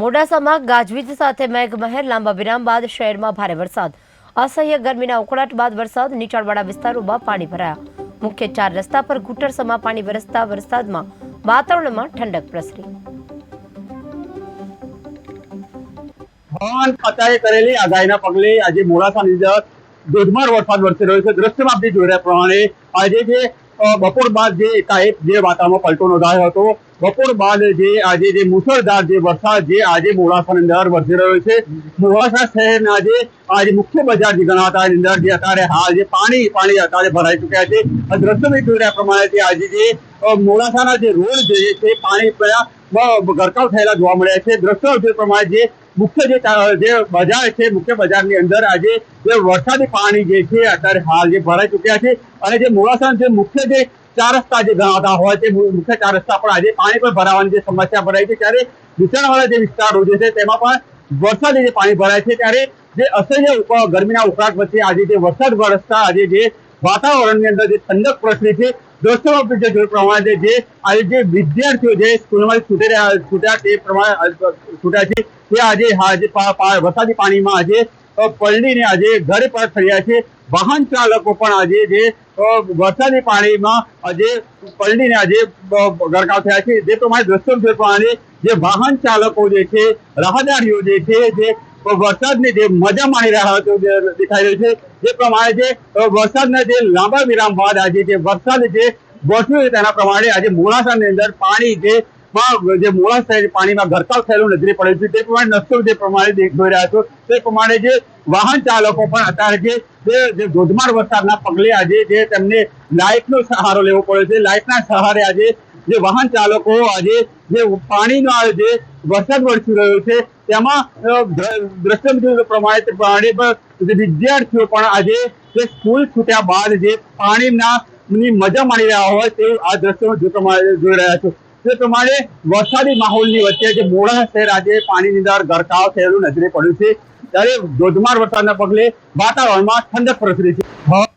મોડાસામાં ગાજવીજ સાથે મેઘમહેર, લાંબા વિરામ બાદ શહેરમાં ભારે વરસાદ. અસહ્ય ગરમીના ઉકળાટ બાદ વરસાદ, નીચાણવાળા વિસ્તારોમાં પાણી ભરાયા. મુખ્ય ચાર રસ્તા પર ઘૂંટણસમાં પાણી વરસતા વરસાદમાં વાતાવરણમાં ઠંડક પ્રસરી. હવામાન ખાતાએ કરેલી આગાહીના પગલે આજે મોડાસાની અંદર ધોધમાર વરસાદ વરસી રહ્યો છે. દ્રશ્યમાં આપણે જોઈ રહ્યા પ્રમાણે આજે જે બપોર બાદ જે એકાએક જે વાતાવરણમાં પલટો નોંધાયો હતો, બપોર બાદ જે આજે જે મુસળધાર જે વરસાદ જે આજે મોડાસાની અંદર વરસી રહ્યો છે, મોડાસા શહેરના જે આજે મુખ્ય બજાર જે ગણાતા અંદર જે અત્યારે હાલ જે પાણી પાણી અત્યારે ભરાઈ ચૂક્યા છે. દ્રશ્ય જોઈ રહ્યા પ્રમાણે આજે જે મોડાસાના જે રોડ જે છે, પાણી પહેલા ગરકાવ થયેલા જોવા મળ્યા છે. દ્રશ્ય જે પ્રમાણે જે મુખ્ય જે બજાર છે, મુખ્ય બજારની અંદર આજે જે વરસાદી પાણી જે છે, અત્યારે હાલ જે ભરાઈ ચૂક્યા છે અને જે મોડાસા જે મુખ્ય જે ચાર રસ્તા જે ગણાતા હોય તે મુખ્ય ચાર રસ્તા પણ આજે પાણી પણ ભરાવાની જે સમસ્યા ભરાઈ છે. ત્યારે નીચાણવાળા જે વિસ્તારો જે છે તેમાં પણ વરસાદી જે પાણી ભરાય છે. ત્યારે જે અસહ્ય ગરમીના ઉકળાટ વચ્ચે આજે જે વરસાદ વરસતા આજે જે વાતાવરણની અંદર જે ઠંડક પ્રસરી છે આપણે જે જોયું પ્રમાણે જે આજે જે વિદ્યાર્થીઓ જે સ્કૂલમાંથી છૂટી રહ્યા, છૂટ્યા તે પ્રમાણે છૂટ્યા છે, તે આજે આજે વરસાદી પાણીમાં આજે પલડીને આજે ઘરે પરત ફર્યા છે. વાહન ચાલકો પણ આજે જે વરસાદી પાણીમાં આજે પલડીને આજે ગરકાવ થયા છે. જે પ્રમાણે દ્રશ્યો જે પ્રમાણે જે વાહન ચાલકો જે છે, રાહદારીઓ જે છે, જે વરસાદની જે મજા માણી રહ્યા હતો દેખાઈ રહ્યું છે, જે પ્રમાણે જે વરસાદના જે લાંબા વિરામ બાદ આજે જે વરસાદ જે વરસ્યો છે, તેના પ્રમાણે આજે મોડાસાની અંદર પાણી જે જે મોડાસા પાણીમાં ગરકાવ થયેલું નજરે પડ્યું છે. તે પ્રમાણે નસ્તો જે પ્રમાણે જોઈ રહ્યા છો. તે પ્રમાણે જે વાહન ચાલકો પણ અત્યારે છે જે ધોધમાર વરસાદના પગલે આજે જે તેમને લાઇટનો સહારો લેવો પડ્યો છે. લાઇટના સહારે આજે જે વાહન ચાલકો આજે જે પાણીનો જે વરસાદ વરસી રહ્યો છે, તેમાં દ્રશ્ય પ્રમાણે પાણી પર વિદ્યાર્થીઓ પણ આજે જે સ્કૂલ છૂટ્યા બાદ જે પાણીના ની મજા માણી રહ્યા હોય તે આ દ્રશ્યો જે પ્રમાણે જોઈ રહ્યા છો. તે પ્રમાણે વરસાદી માહોલની વચ્ચે જે મોડા શહેર આજે પાણીની અંદર ગરકાવ થયેલું નજરે પડ્યું છે. ત્યારે ધોધમાર વરસાદના પગલે વાતાવરણમાં ઠંડક પ્રસરી છે.